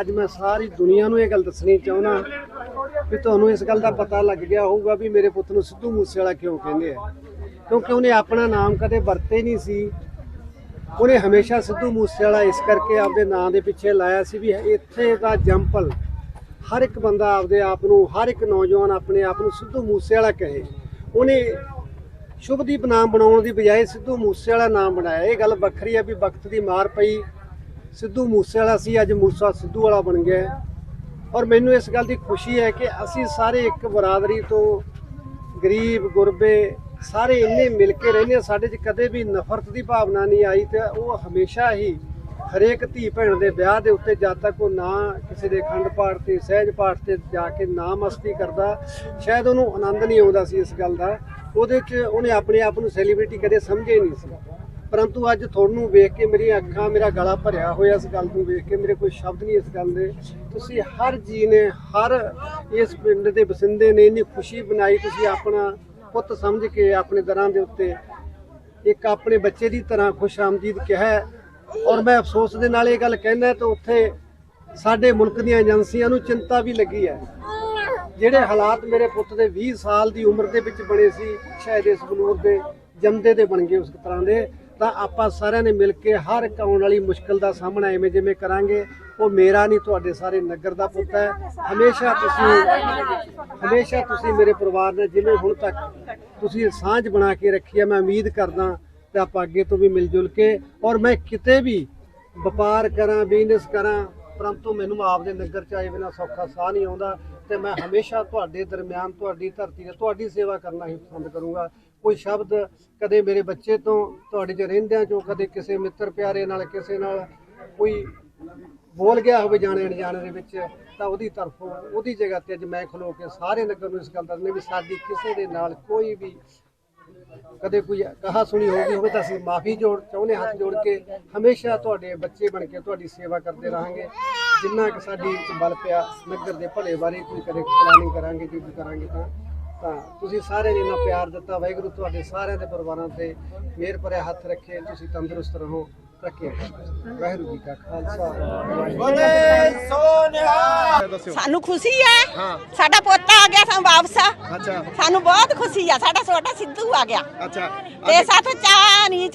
ਅੱਜ ਮੈਂ ਸਾਰੀ ਦੁਨੀਆ ਨੂੰ ਇਹ ਗੱਲ ਦੱਸਣੀ ਚਾਹੁੰਦਾ ਵੀ ਤੁਹਾਨੂੰ ਇਸ ਗੱਲ ਦਾ ਪਤਾ ਲੱਗ ਗਿਆ ਹੋਊਗਾ ਵੀ ਮੇਰੇ ਪੁੱਤ ਨੂੰ ਸਿੱਧੂ ਮੂਸੇਵਾਲਾ ਕਿਉਂ ਕਹਿੰਦੇ ਆ। ਕਿਉਂਕਿ ਉਹਨੇ ਆਪਣਾ ਨਾਮ ਕਦੇ ਵਰਤੇ ਨਹੀਂ ਸੀ। ਉਹਨੇ ਹਮੇਸ਼ਾ ਸਿੱਧੂ ਮੂਸੇਵਾਲਾ ਇਸ ਕਰਕੇ ਆਪਦੇ ਨਾਂ ਦੇ ਪਿੱਛੇ ਲਾਇਆ ਸੀ ਵੀ ਇੱਥੇ ਦਾ ਜੰਪਲ ਹਰ ਇੱਕ ਬੰਦਾ ਆਪਦੇ ਆਪ ਨੂੰ, ਹਰ ਇੱਕ ਨੌਜਵਾਨ ਆਪਣੇ ਆਪ ਨੂੰ ਸਿੱਧੂ ਮੂਸੇਵਾਲਾ ਕਹੇ। ਉਹਨੇ ਸ਼ੁਭਦੀਪ ਨਾਮ ਬਣਾਉਣ ਦੀ ਬਜਾਏ ਸਿੱਧੂ ਮੂਸੇਵਾਲਾ ਨਾਮ ਬਣਾਇਆ। ਇਹ ਗੱਲ ਵੱਖਰੀ ਹੈ ਵੀ ਵਕਤ ਦੀ ਮਾਰ ਪਈ। ਸਿੱਧੂ ਮੂਸੇਵਾਲਾ ਸੀ ਅੱਜ ਮੂਸਾ ਸਿੱਧੂ ਵਾਲਾ ਬਣ ਗਿਆ ਔਰ ਮੈਨੂੰ ਇਸ ਗੱਲ ਦੀ ਖੁਸ਼ੀ ਹੈ ਕਿ ਅਸੀਂ ਸਾਰੇ ਇੱਕ ਬਰਾਦਰੀ ਤੋਂ ਗਰੀਬ ਗੁਰਬੇ ਸਾਰੇ ਇੰਨੇ ਮਿਲ ਕੇ ਰਹਿੰਦੇ ਹਾਂ, ਸਾਡੇ 'ਚ ਕਦੇ ਵੀ ਨਫ਼ਰਤ ਦੀ ਭਾਵਨਾ ਨਹੀਂ ਆਈ ਤੇ ਉਹ ਹਮੇਸ਼ਾ ਹੀ ਹਰੇਕ ਧੀ ਭੈਣ ਦੇ ਵਿਆਹ ਦੇ ਉੱਤੇ ਜਦ ਤੱਕ ਉਹ ਨਾ ਕਿਸੇ ਦੇ ਖੰਡ ਪਾਠ ਤੇ ਸਹਿਜ ਪਾਠ ਤੇ ਜਾ ਕੇ ਨਾ ਮਸਤੀ ਕਰਦਾ ਸ਼ਾਇਦ ਉਹਨੂੰ ਆਨੰਦ ਨਹੀਂ ਆਉਂਦਾ ਸੀ ਇਸ ਗੱਲ ਦਾ। ਉਹਦੇ 'ਚ ਉਹਨੇ ਆਪਣੇ ਆਪ ਨੂੰ ਸੈਲੀਬ੍ਰਿਟੀ ਕਦੇ ਸਮਝਿਆ ਹੀ ਨਹੀਂ ਸੀ। ਪਰੰਤੂ ਅੱਜ ਤੁਹਾਨੂੰ ਵੇਖ ਕੇ ਮੇਰੀਆਂ ਅੱਖਾਂ, ਮੇਰਾ ਗਲਾ ਭਰਿਆ ਹੋਇਆ ਇਸ ਗੱਲ ਨੂੰ ਵੇਖ ਕੇ, ਮੇਰੇ ਕੋਈ ਸ਼ਬਦ ਨਹੀਂ ਇਸ ਗੱਲ ਦੇ। ਤੁਸੀਂ ਹਰ ਜੀ ਨੇ, ਹਰ ਇਸ ਪਿੰਡ ਦੇ ਵਸਿੰਦੇ ਨੇ ਇੰਨੀ ਖੁਸ਼ੀ ਬਣਾਈ ਤੁਸੀਂ ਆਪਣਾ ਪੁੱਤ ਸਮਝ ਕੇ ਆਪਣੇ ਦਰਾਂ ਦੇ ਉੱਤੇ ਇੱਕ ਆਪਣੇ ਬੱਚੇ ਦੀ ਤਰ੍ਹਾਂ ਖੁਸ਼ ਆਮਦੀਦ ਕਿਹਾ ਔਰ ਮੈਂ ਅਫਸੋਸ ਦੇ ਨਾਲ ਇਹ ਗੱਲ ਕਹਿਣਾ ਤਾਂ ਉੱਥੇ ਸਾਡੇ ਮੁਲਕ ਦੀਆਂ ਏਜੰਸੀਆਂ ਨੂੰ ਚਿੰਤਾ ਵੀ ਲੱਗੀ ਹੈ। ਜਿਹੜੇ ਹਾਲਾਤ ਮੇਰੇ ਪੁੱਤ ਦੇ 20 ਸਾਲ ਦੀ ਉਮਰ ਦੇ ਵਿੱਚ ਬਣੇ ਸੀ, ਸ਼ਾਇਦ ਇਸ ਬਲੂਰ ਦੇ ਜੰਮਦੇ ਦੇ ਬਣ ਗਏ ਉਸ ਤਰ੍ਹਾਂ ਦੇ। ਤਾਂ ਆਪਾਂ ਸਾਰਿਆਂ ਨੇ ਮਿਲ ਕੇ ਹਰ ਇੱਕ ਆਉਣ ਵਾਲੀ ਮੁਸ਼ਕਲ ਦਾ ਸਾਹਮਣਾ ਐਵੇਂ ਜਿਵੇਂ ਕਰਾਂਗੇ, ਉਹ ਮੇਰਾ ਨਹੀਂ, ਤੁਹਾਡੇ ਸਾਰੇ ਨਗਰ ਦਾ ਪੁੱਤ ਹੈ। ਹਮੇਸ਼ਾ ਤੁਸੀਂ ਹਮੇਸ਼ਾ ਤੁਸੀਂ ਮੇਰੇ ਪਰਿਵਾਰ ਨਾਲ ਜਿਵੇਂ ਹੁਣ ਤੱਕ ਤੁਸੀਂ ਸਾਂਝ ਬਣਾ ਕੇ ਰੱਖੀ ਹੈ, ਮੈਂ ਉਮੀਦ ਕਰਦਾ ਤੇ ਆਪਾਂ ਅੱਗੇ ਤੋਂ ਵੀ ਮਿਲ ਜੁਲ ਕੇ ਔਰ ਮੈਂ ਕਿਤੇ ਵੀ ਵਪਾਰ ਕਰਾਂ ਬਿਜ਼ਨਸ ਕਰਾਂ, ਪਰੰਤੂ ਮੈਨੂੰ ਆਪਦੇ ਨਗਰ ਚ ਆਏ ਬਿਨਾ ਸੌਖਾ ਸਾਹ ਨਹੀਂ ਆਉਂਦਾ। ਤੇ ਮੈਂ ਹਮੇਸ਼ਾ ਤੁਹਾਡੇ ਦਰਮਿਆਨ, ਤੁਹਾਡੀ ਧਰਤੀ ਤੇ ਤੁਹਾਡੀ ਸੇਵਾ ਕਰਨਾ ਹੀ ਪਸੰਦ ਕਰੂੰਗਾ। ਕੋਈ ਸ਼ਬਦ ਕਦੇ ਮੇਰੇ ਬੱਚੇ ਤੋਂ, ਤੁਹਾਡੇ ਚ ਰਹਿੰਦਿਆਂ ਚੋਂ, ਕਦੇ ਕਿਸੇ ਮਿੱਤਰ ਪਿਆਰੇ ਨਾਲ, ਕਿਸੇ ਨਾਲ ਕੋਈ ਬੋਲ ਗਿਆ ਹੋਵੇ ਜਾਣੇ ਅਣਜਾਣੇ ਦੇ ਵਿੱਚ, ਤਾਂ ਉਹਦੀ ਤਰਫੋਂ, ਉਹਦੀ ਜਗ੍ਹਾ ਤੇ ਅੱਜ ਮੈਂ ਖਲੋ ਕੇ ਸਾਰੇ ਨਗਰ ਨੂੰ ਇਸ ਗੱਲ ਦੱਸਣੀ ਵੀ ਸਾਡੀ ਕਿਸੇ ਦੇ ਨਾਲ ਕੋਈ ਵੀ ਕਦੇ ਕੋਈ ਕਹਾ ਸੁਣੀ ਹੋ ਗਈ ਹੋਵੇ ਤਾਂ ਅਸੀਂ ਮਾਫੀ ਜੋੜ, ਚਾਹੁੰਦੇ ਹੱਥ ਜੋੜ ਕੇ ਹਮੇਸ਼ਾ ਤੁਹਾਡੇ ਬੱਚੇ ਬਣ ਕੇ, ਤੁਹਾਡੀ ਸੇਵਾ ਕਰਦੇ ਰਹਾਂਗੇ। ਜਿੰਨਾ ਕਿ ਸਾਡੀ ਵਿੱਚ ਬਲ ਪਿਆ ਨਗਰ ਦੇ ਭਲੇ ਬਾਰੇ ਕੋਈ ਕਦੇ ਪਲਾਨਿੰਗ ਕਰਾਂਗੇ ਜੋ ਵੀ ਕਰਾਂਗੇ ਤਾਂ ਤਾਂ ਤੁਸੀਂ ਸਾਰਿਆਂ ਨੇ ਇੰਨਾ ਪਿਆਰ ਦਿੱਤਾ ਵਾਹਿਗੁਰੂ ਤੁਹਾਡੇ ਸਾਰਿਆਂ ਦੇ ਪਰਿਵਾਰਾਂ ਤੇ ਮਿਹਰ ਭਰਿਆ ਹੱਥ ਰੱਖੇ ਤੁਸੀਂ ਤੰਦਰੁਸਤ ਰਹੋ ਰੱਖੇ ਵਾਹਿਗੁਰੂ ਜੀ ਕਾ ਖਾਲਸਾ। ਸਾਨੂੰ ਖੁਸ਼ੀ ਹੈ। ਸਾਡਾ ਪੋਤਾ ਆ ਗਿਆ ਸਾਨੂੰ ਵਾਪਸ। ਅੱਛਾ। ਸਾਨੂੰ ਬਹੁਤ ਖੁਸ਼ੀ ਆ। ਸਾਡਾ ਛੋਟਾ ਸਿੱਧੂ ਆ ਗਿਆ। ਅੱਛਾ। ਤੇ ਸਾਥ ਚਾਹ ਨਹੀਂ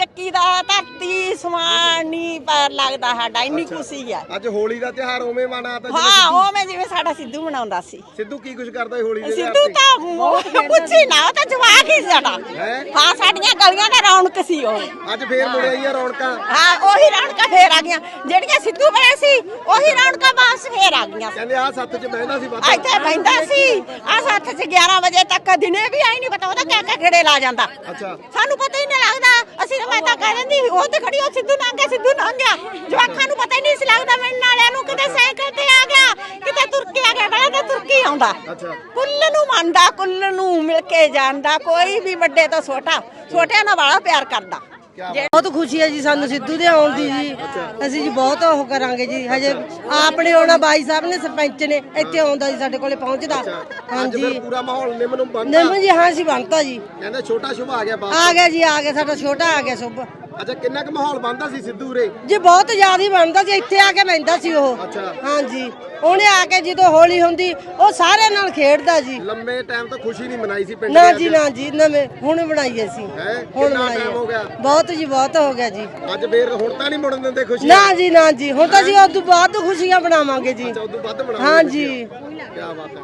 ਸਮਾਨ ਨਹੀਂ ਪਰ ਲੱਗਦਾ ਸਾਡਾ ਇੰਨੀ ਖੁਸ਼ੀ ਆ। ਅੱਜ ਹੋਲੀ ਦਾ ਤਿਉਹਾਰ ਉਵੇਂ ਮਨਾਤਾ ਹਾਂ ਉਹ ਮੈਂ ਜਿਵੇਂ ਸਾਡਾ ਸਿੱਧੂ ਮਨਾਉਂਦਾ ਸੀ। ਸਿੱਧੂ ਕੀ ਕੁਝ ਕਰਦਾ ਸੀ ਹੋਲੀ ਦੇ ਸਿੱਧੂ ਤੇ? ਤਾਂ ਪੁੱਛੀ ਨਾ ਉਹ ਤਾਂ ਜਵਾਕ ਹੀ ਸਾਡਾ। ਹੈਂ? ਸਾਡੀਆਂ ਗਲੀਆਂ ਦਾ ਰੌਣਕ ਸੀ ਉਹ। ਅੱਜ ਫੇਰ ਮੁੜ ਆਈਆਂ ਰੌਣਕਾਂ। ਹਾਂ ਉਹੀ ਰੌਣਕਾਂ ਫੇਰ ਆ ਗਈਆਂ। ਜਿਹੜੀਆਂ ਸਿੱਧੂ ਬਣੇ ਸੀ ਉਹੀ ਰੌਣਕਾਂ ਵਾਪਸ ਫੇਰ ਆ ਗਈਆਂ। ਕਹਿੰਦੇ ਆ ਸੱਤ ਚ ਬਹਿੰਦਾ ਸੀ ਵੱਧ ਇੱਥੇ ਬੈਂਦਾ ਸੀ। ਆ ਸੱਤ ਚ 11 ਵਜੇ ਤੱਕ ਦਿਨੇ ਵੀ ਆਈ ਨਹੀਂ ਪਤਾ ਉਹਦਾ ਕਿਆ ਕਿਆ ਗੇੜੇ ਲਾ ਜਾਂਦਾ। ਅੱਛਾ। ਸਾਨੂੰ ਪਤਾ ਹੀ ਨਹੀਂ ਲੱਗਦਾ। ਅਸੀਂ ਤਾਂ ਮੈਂ ਤਾਂ ਕਹਿ ਦਿੰਦੀ ਉਹ ਤੇ ਖੜੀ ਉਹ ਸਿੱਧੂ ਲੰਘ ਗਿਆ ਸਿੱਧੂ ਲੰਘ ਗਿਆ। ਜਵਾਖਾਂ ਨੂੰ ਪਤਾ ਹੀ ਨਹੀਂ ਸੀ ਲੱਗਦਾ ਮਿਲਣ ਵਾਲਿਆਂ ਨੂੰ ਕਿਤੇ ਸਾਈਕਲ ਤੇ ਆ ਗਿਆ ਕਿਤੇ ਤੁਰ ਕੇ ਆ ਗਿਆ। ਬੜਾ ਤਾਂ ਤੁਰ ਕੇ ਹੀ ਆਉਂਦਾ। ਅੱਛਾ। ਕੁੱਲ ਨੂੰ ਮੰਨਦਾ ਕੁੱਲ ਨੂੰ ਮਿਲ ਕੇ ਜਾਂਦਾ ਕੋਈ ਵੀ ਵੱਡੇ ਤੋਂ ਛੋਟਾ ਛੋਟਿਆਂ ਨਾਲ ਬੜਾ ਪਿਆਰ ਕਰਦਾ। ਬਹੁਤ ਖੁਸ਼ੀ ਹੈ ਜੀ ਸਾਨੂੰ ਸਿੱਧੂ ਦੇ ਆਉਣ ਦੀ ਜੀ। ਅਸੀਂ ਜੀ ਬਹੁਤ ਉਹ ਕਰਾਂਗੇ ਜੀ। ਹਜੇ ਆਪਣੇ ਆਉਣਾ ਬਾਈ ਸਾਹਿਬ ਨੇ ਸਰਪੰਚ ਨੇ ਇੱਥੇ ਆਉਂਦਾ ਜੀ ਸਾਡੇ ਕੋਲੇ ਪਹੁੰਚਦਾ। ਹਾਂਜੀ। ਪੂਰਾ ਮਾਹੌਲ ਨਿੰਮ ਨੂੰ ਬੰਦਾ ਨਿੰਮ ਜੀ ਹਾਂ ਜੀ ਬਣਤਾ ਜੀ। ਕਹਿੰਦੇ ਛੋਟਾ ਸ਼ੁਭ ਆ ਗਿਆ ਬਾਪ ਆ ਗਿਆ ਜੀ ਆ ਗਿਆ ਸਾਡਾ ਛੋਟਾ ਆ ਗਿਆ ਸੁਭ। ਅੱਛਾ ਕਿੰਨਾ ਕੁ ਮਾਹੌਲ ਬੰਦਾ ਸੀ ਸਿੱਧੂ ਰੇ ਜੀ ਬਹੁਤ ਜ਼ਿਆਦਾ ਹੀ ਬਣਦਾ ਸੀ ਇੱਥੇ ਆ ਕੇ ਬਹਿੰਦਾ ਸੀ ਉਹ। ਅੱਛਾ। ਹਾਂਜੀ। ਉਹਨੇ ਆ ਕੇ ਜਦੋਂ ਹੋਲੀ ਹੁੰਦੀ ਉਹ ਸਾਰਿਆਂ ਨਾਲ ਖੇਡਦਾ ਜੀ। ਲੰਮੇ ਟਾਈਮ ਤੋਂ ਖੁਸ਼ੀ ਨਹੀਂ ਮਨਾਈ ਸੀ ਪਿੰਡ ਨਾ ਜੀ। ਨਾ ਜੀ ਨਵੇਂ ਹੁਣ ਬਣਾਈ ਅਸੀਂ ਹੈਂ? ਹੁਣ ਕਿੰਨਾ ਬਣਾਈ time ਹੋ ਗਿਆ? ਹੈ। ਬਹੁਤ ਜੀ ਬਹੁਤ ਹੋ ਗਿਆ ਜੀ। ਅੱਜ ਫੇਰ ਹੁਣ ਤਾਂ ਨਹੀਂ ਮੁੜਨ ਦਿੰਦੇ ਖੁਸ਼ੀ ਨਾ ਜੀ ਨਾ ਜੀ ਹੁਣ ਤਾਂ ਜੀ ਉਦੋਂ ਬਾਅਦ ਖੁਸ਼ੀਆਂ ਬਣਾਵਾਂਗੇ ਜੀ। ਅੱਛਾ ਉਦੋਂ ਵੱਧ ਬਣਾਉਂਦੇ ਹਾਂਜੀ ਕੀ ਬਾਤ ਹੈ।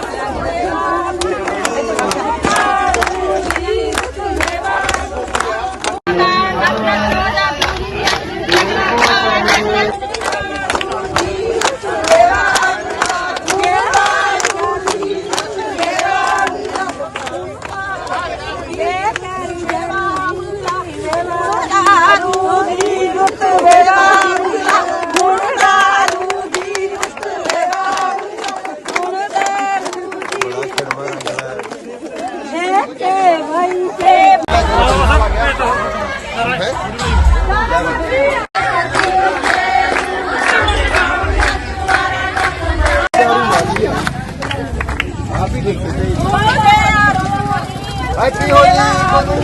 ਐਸੀ ਹੋਈ ਤੁਹਾਨੂੰ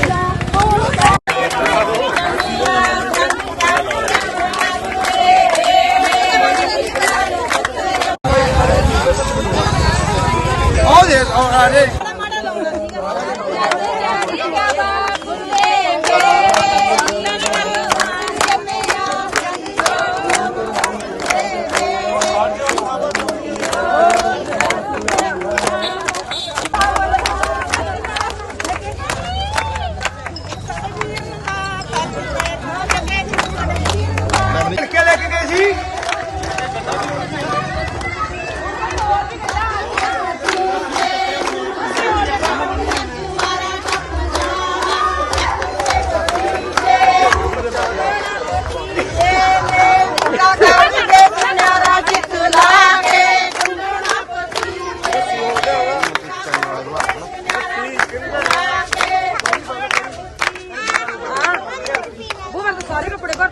Oh, yes, all right.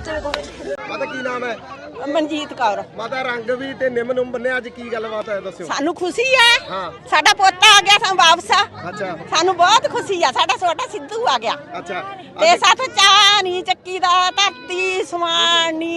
ਮਾਤਾ ਕੀ ਨਾਮ ਹੈ? ਮਨਜੀਤ ਕੌਰ। ਮਾਤਾ ਰੰਗ ਵੀ ਤੇ ਨਿੰਮ ਨੂੰ ਬੰਨੇ ਅੱਜ ਕੀ ਗੱਲਬਾਤ ਹੈ ਦੱਸਿਓ। ਸਾਨੂੰ ਖੁਸ਼ੀ ਹੈ। ਹਾਂ। ਸਾਡਾ ਪੋਤਾ ਆ ਗਿਆ ਸਾਨੂੰ ਵਾਪਸ। ਅੱਛਾ। ਸਾਨੂੰ ਬਹੁਤ ਖੁਸ਼ੀ ਆ। ਸਾਡਾ ਛੋਟਾ ਸਿੱਧੂ ਆ ਗਿਆ। ਅੱਛਾ। ਤੇ ਅੱਜ- ਸਾਥ ਚਾਹ ਨਹੀਂ ਚੱਕੀ ਦਾ ਧਰਤੀ ਸਮਾਨ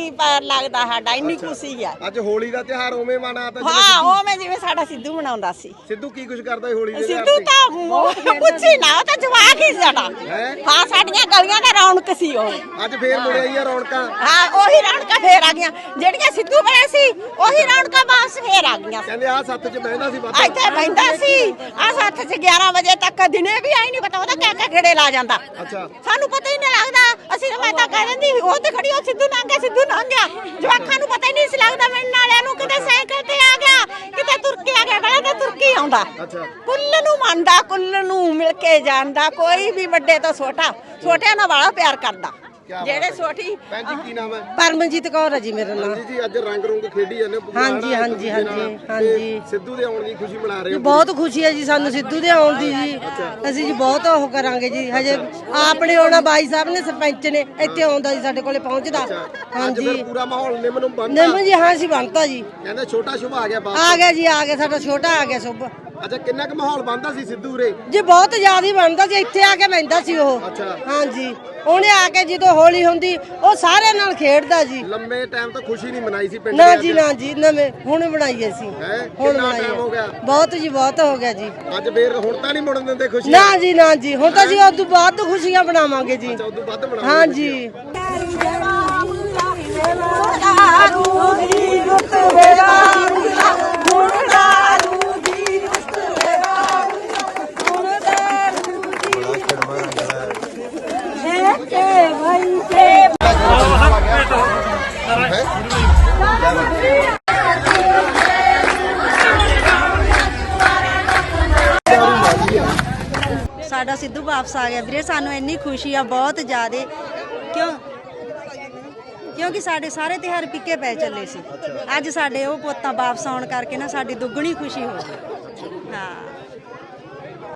ਨਹੀਂ ਪਰ ਲੱਗਦਾ ਸਾਡਾ ਇੰਨੀ ਖੁਸ਼ੀ ਆ। ਅੱਜ ਹੋਲੀ ਦਾ ਤਿਉਹਾਰ ਉਵੇਂ ਮਨਾਤਾ ਜਿਵੇਂ ਹਾਂ ਉਹ ਮੈਂ ਜਿਵੇਂ ਸਾਡਾ ਸਿੱਧੂ ਮਨਾਉਂਦਾ ਸੀ। ਸਿੱਧੂ ਕੀ ਕੁਝ ਕਰਦਾ ਸੀ ਹੋਲੀ ਦੇ ਸਿੱਧੂ ਤੇ? ਤਾਂ ਪੁੱਛੀ ਨਾ ਉਹ ਤਾਂ ਜਵਾਕ ਹੀ ਸਾਡਾ। ਹੈਂ? ਸਾਡੀਆਂ ਗਲੀਆਂ ਦਾ ਰੌਣਕ ਸੀ ਉਹ। ਅੱਜ ਫੇਰ ਮੁੜ ਆਈ ਆ ਰੌਣਕਾਂ। ਹਾਂ ਉਹੀ ਰੌਣਕਾਂ ਫੇਰ ਆ ਗਈਆਂ। ਜਿਹੜੀਆਂ ਸਿੱਧੂ ਬਣੇ ਸੀ ਉਹੀ ਰੌਣਕਾਂ ਵਾਪਸ ਫੇਰ ਆ ਗਈਆਂ। ਕਹਿੰਦੇ ਆ ਸੱਤ ਚ ਬਹਿੰਦਾ ਸੀ ਬਾਬਾ ਇੱਥੇ ਬੈਂਦਾ ਸੀ ਆ ਸੱਤ ਚ 11 ਵਜੇ ਤੱਕ ਦਿਨੇ ਵੀ ਆਈ ਨਹੀਂ ਪਤਾ ਉਹਦਾ ਕਿਆ ਕਿਆ ਗੇੜੇ ਲਾ ਜਾਂਦਾ। ਅੱਛਾ। ਸਾਨੂੰ ਪਤਾ ਹੀ ਨਹੀਂ ਲੱਗਦਾ ਅਸੀਂ ਤਾਂ ਮੈਂ ਤਾਂ ਕਹਿ ਦਿੰਦੀ ਉਹ ਤੇ ਖੜੀ ਉਹ ਸਿੱਧੂ ਲੰਘ ਗਿਆ ਸਿੱਧੂ ਗਿਆ? ਜਵਾਕਾਂ ਨੂੰ ਪਤਾ ਹੀ ਨਹੀਂ ਸੀ ਲੱਗਦਾ ਮਿਲਣ ਵਾਲਿਆਂ ਨੂੰ ਕਿਤੇ ਸਾਈਕਲ ਤੇ ਆ ਗਿਆ ਕਿਤੇ ਤੁਰ ਕੇ ਆ ਗਿਆ। ਬੜਾ ਤਾਂ ਤੁਰ ਕੇ ਹੀ ਆਉਂਦਾ। ਅੱਛਾ। ਕੁੱਲ ਨੂੰ ਮੰਨਦਾ ਕੁੱਲ ਨੂੰ ਮਿਲ ਕੇ ਜਾਂਦਾ ਕੋਈ ਵੀ ਵੱਡੇ ਤੋਂ ਛੋਟਾ ਛੋਟਿਆਂ ਨਾਲ ਵਾਲਾ ਪਿਆਰ ਕਰਦਾ। ਕਿਆ ਬਾਤ ਜਿਹੜੇ ਹੈ। ਛੋਟੀ ਭੈਣ ਜੀ ਕੀ ਨਾਮ ਹੈ? ਪਰਮਜੀਤ ਕੌਰ ਹੈ ਜੀ ਮੇਰਾ ਨਾਮ। ਜੀ ਜੀ ਅੱਜ ਰੰਗ ਰੁੰਗ ਖੇਡੀ ਜਾਂਦੇ ਹੋ ਹਾਂਜੀ, ਪੁਰਾਣਾ ਹਾਂਜੀ, ਇੱਕ ਦੂਜੇ ਨਾਲ। ਹਾਂਜੀ, ਤੇ ਹਾਂਜੀ। ਸਿੱਧੂ ਦੇ ਆਉਣ ਦੀ ਖੁਸ਼ੀ ਮਨਾ ਰਹੇ ਜੀ ਹੋ ਬਹੁਤ ਖੁਸ਼ੀ ਹੈ ਜੀ ਸਾਨੂੰ ਸਿੱਧੂ ਦੇ ਆਉਣ ਦੀ ਜੀ। ਅਸੀਂ ਜੀ ਬਹੁਤ ਉਹ ਕਰਾਂਗੇ ਜੀ। ਹਜੇ ਆਪਣੇ ਆਉਣਾ ਬਾਈ ਸਾਹਿਬ ਨੇ ਸਰਪੰਚ ਨੇ ਇੱਥੇ ਆਉਂਦਾ ਜੀ ਸਾਡੇ ਕੋਲੇ ਪਹੁੰਚਦਾ। ਅੱਜ ਹਾਂਜੀ। ਫਿਰ ਪੂਰਾ ਮਾਹੌਲ ਨਿੰਮ ਨੂੰ ਬੰਨ੍ਹਤਾ ਨਿੰਮ ਜੀ ਹਾਂ ਸੀ ਬਣਤਾ ਜੀ। ਕਹਿੰਦੇ ਛੋਟਾ ਸ਼ੁਭ ਆ ਗਿਆ ਆ ਬਾਪ ਗਿਆ ਜੀ ਆ ਗਿਆ ਸਾਡਾ ਛੋਟਾ ਆ ਗਿਆ ਸੁਭ। ਅੱਛਾ ਕਿੰਨਾ ਕੁ ਮਾਹੌਲ ਬੰਦਾ ਸੀ ਸਿੱਧੂ ਰੇ ਜੀ ਬਹੁਤ ਜ਼ਿਆਦਾ ਹੀ ਬਣਦਾ ਸੀ ਇੱਥੇ ਆ ਕੇ ਬੈਂਦਾ ਸੀ ਉਹ। ਅੱਛਾ। ਹਾਂਜੀ। ਉਹਨੇ ਆ ਕੇ ਜਦੋਂ ਹੋਲੀ ਹੁੰਦੀ ਉਹ ਸਾਰਿਆਂ ਨਾਲ ਖੇਡਦਾ ਜੀ। ਲੰਮੇ ਟਾਈਮ ਤੋਂ ਖੁਸ਼ੀ ਨਹੀਂ ਮਨਾਈ ਸੀ ਪਿੰਡ ਨਾ ਜੀ। ਨਾ ਜੀ ਨਵੇਂ ਹੁਣ ਬਣਾਈਏ ਸੀ। ਹੈਂ? ਹੁਣ ਕਿੰਨਾ ਬਣਾਈਏ time ਹੋ। ਗਿਆ? ਬਹੁਤ ਜੀ ਬਹੁਤ ਹੋ ਗਿਆ ਜੀ। ਅੱਜ ਫੇਰ ਹੁਣ ਤਾਂ ਨਹੀਂ ਮੁੜਨ ਦਿੰਦੇ ਖੁਸ਼ੀ? ਨਾ ਜੀ ਨਾ ਜੀ ਹੁਣ ਤਾਂ ਜੀ ਉਦੋਂ ਬਾਅਦ ਖੁਸ਼ੀਆਂ ਬਣਾਵਾਂਗੇ ਜੀ। ਅੱਛਾ ਉਦੋਂ ਵੱਧ ਬਣਾਉਂਦੇ ਹਾਂਜੀ। ਸਾਡਾ ਸਿੱਧੂ ਵਾਪਸ ਆ ਗਿਆ ਵੀਰੇ, ਸਾਨੂੰ ਇੰਨੀ ਖੁਸ਼ੀ ਆ, ਬਹੁਤ ਜ਼ਿਆਦੇ। ਕਿਉਂ? ਕਿਉਂਕਿ ਸਾਡੇ ਸਾਰੇ ਤਿਉਹਾਰ ਪਿੱਕੇ ਪੈ ਚੱਲੇ ਸੀ। ਅੱਜ ਸਾਡੇ ਉਹ ਪੋਤਾਂ ਵਾਪਸ ਆਉਣ ਕਰਕੇ ਨਾ ਸਾਡੀ ਦੁੱਗਣੀ ਖੁਸ਼ੀ ਹੋ ਗਈ। ਹਾਂ।